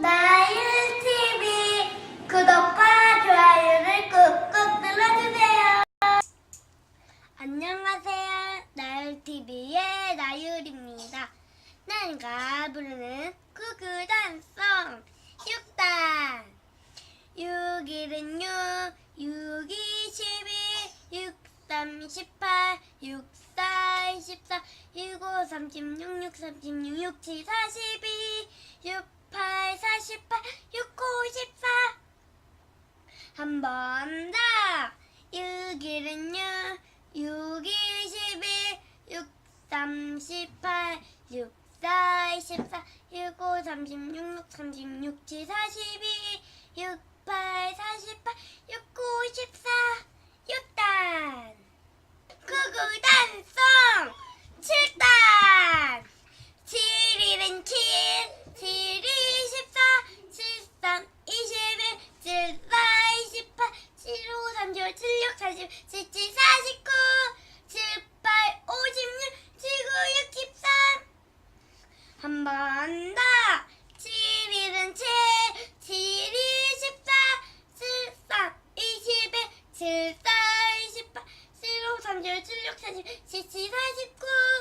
나유 TV 구독과 좋아요를 꾹꾹 눌러주세요. 안녕하세요. 나유 TV의 나율입니다. 내가 부르는 구구단송 6단 6일은 6, 6, 22, 6, 3, 18, 6, 4, 24, 6, 5, 36, 6, 36, 6, 7, 42, 6, 한 번 더. 6일은 6, 6, 21, 6, 38, 6, 4, 24, 6, 5, 36, 6, 36, 7, 42, 6, 8, 48, 6, 9, 14. 7, 6, 40, 7, 7, 49, 7, 8, 56, 7, 9, 63. 한 번 더. 7일은 7, 7, 24, 7, 3, 21, 7, 4, 28, 7, 5, 30, 7, 6, 40, 7, 7, 49,